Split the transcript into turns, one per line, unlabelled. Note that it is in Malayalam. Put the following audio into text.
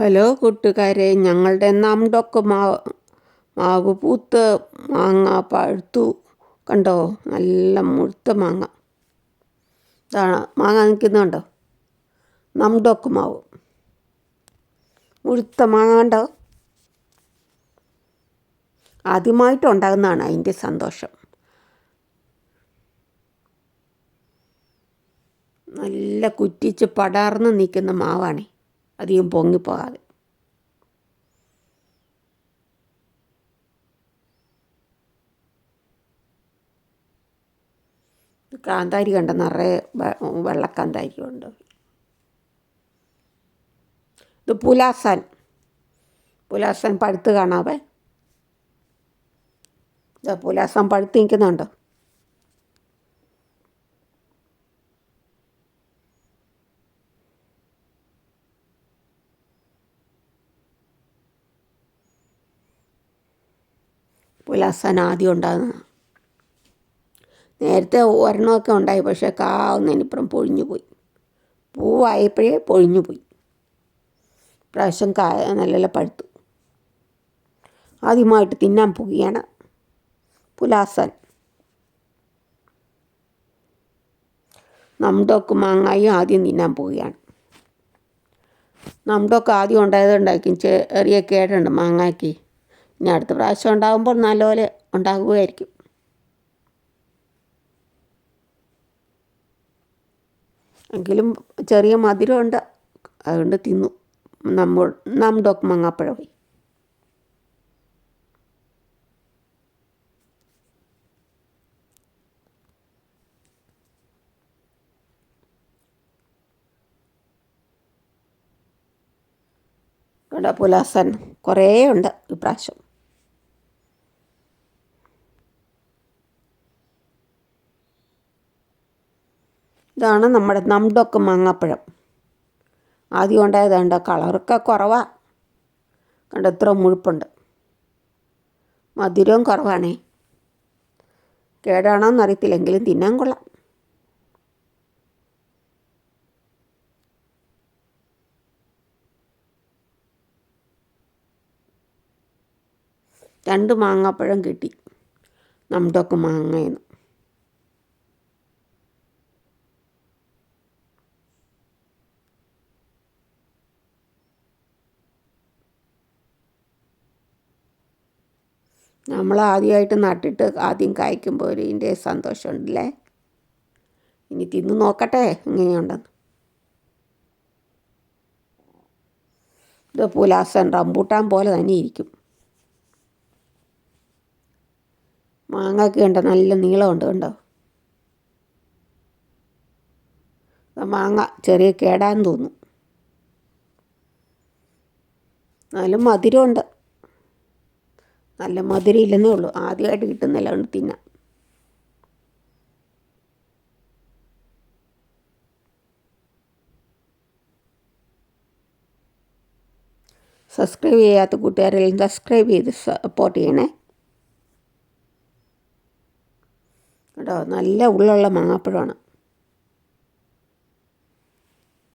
ഹലോ കൂട്ടുകാരെ ഞങ്ങളുടെ നാംഡൊക്കെ മാവ് മാവ് പൂത്ത് മാങ്ങ പഴുത്തു. കണ്ടോ? നല്ല മുഴുത്ത മാങ്ങ. മാങ്ങ നിൽക്കുന്നുണ്ടോ? നംഡൊക്കെ മാവ്. മുഴുത്ത മാങ്ങ കണ്ടോ? ആദ്യമായിട്ടുണ്ടാകുന്നതാണ് അതിന്റെ സന്തോഷം. നല്ല കുറ്റിച്ച് പടർന്ന് നിൽക്കുന്ന മാവാണേ. അധികം പൊങ്ങിപ്പോകാതെ കാന്താരി കണ്ട നിറയെ വെള്ളക്കാന്താരിയുണ്ട്. ഇത് പുലാസാൻ. പുലാസാൻ പഴുത്ത് കാണാവേ. ഇതാ പുലാസാൻ പഴുത്ത് നിൽക്കുന്നുണ്ടോ. പുലാസാൻ ആദ്യം ഉണ്ടാകുന്നത് നേരത്തെ ഒരെണ്ണമൊക്കെ ഉണ്ടായി പക്ഷേ കാവുന്നതിനിപ്പുറം പൊഴിഞ്ഞു പോയി. പൂവായപ്പോഴേ പൊഴിഞ്ഞു പോയി. പ്രാവശ്യം കായ നല്ല പഴുത്തു. ആദ്യമായിട്ട് തിന്നാൻ പോകുകയാണ് പുലാസൻ നംഡോക്ക് മാങ്ങായും ആദ്യം തിന്നാൻ പോവുകയാണ്. നംഡോക്ക് ആദ്യം ഉണ്ടായത് ഉണ്ടാക്കി ചെറിയ കേടുണ്ട് മാങ്ങായ്ക്ക്. ഇനി അടുത്ത പ്രാവശ്യം ഉണ്ടാകുമ്പോൾ നല്ലപോലെ ഉണ്ടാകുമായിരിക്കും എങ്കിലും ചെറിയ മധുരമുണ്ട്. അതുകൊണ്ട് തിന്നു. നമ്മൾ നമ്മുടെ പോയി. ഇവിടെ പുലാസൻ? കുറേ ഉണ്ട് ഇപ്രാവശ്യം. ഇതാണ് നമ്മുടെ നമ്ടൊക്കെ മാങ്ങാപ്പഴം. ആദ്യം ഉണ്ടായത് കണ്ട? കളറൊക്കെ കുറവാണ് കണ്ട? ഇത്ര മുഴുപ്പുണ്ട്. മധുരവും കുറവാണേ. കേടാണോ എന്നറിയത്തില്ലെങ്കിലും തിന്നാൻ കൊള്ളാം. രണ്ട് മാങ്ങാപ്പഴം കിട്ടി. നമ്മുടെയൊക്കെ മാങ്ങയെന്ന്. നമ്മൾ ആദ്യമായിട്ട് നട്ടിട്ട് ആദ്യം കായ്ക്കുമ്പോൾ ഒരു ഇതിന്റെ സന്തോഷമുണ്ടല്ലേ? ഇനി തിന്ന് നോക്കട്ടെ എങ്ങനെയുണ്ടെന്ന്. ഇത് പുലാസൻ റംബൂട്ടാൻ പോലെ തന്നെ ഇരിക്കും. മാങ്ങയ്ക്ക് കണ്ടോ നല്ല നീളമുണ്ട് കണ്ടോ? മാങ്ങ ചെറിയ കേടാൻ തോന്നും നല്ല മധുരമുണ്ട്. നല്ല മധുരം ഇല്ലെന്നേ ഉള്ളൂ. ആദ്യമായിട്ട് കിട്ടുന്നില്ല കൊണ്ട് തിന്നാം. സബ്സ്ക്രൈബ് ചെയ്യാത്ത കൂട്ടുകാരെല്ലാം സബ്സ്ക്രൈബ് ചെയ്ത് സപ്പോർട്ട് ചെയ്യണേ. കേട്ടോ നല്ല ഉള്ളുള്ള മാങ്ങാപ്പഴമാണ്.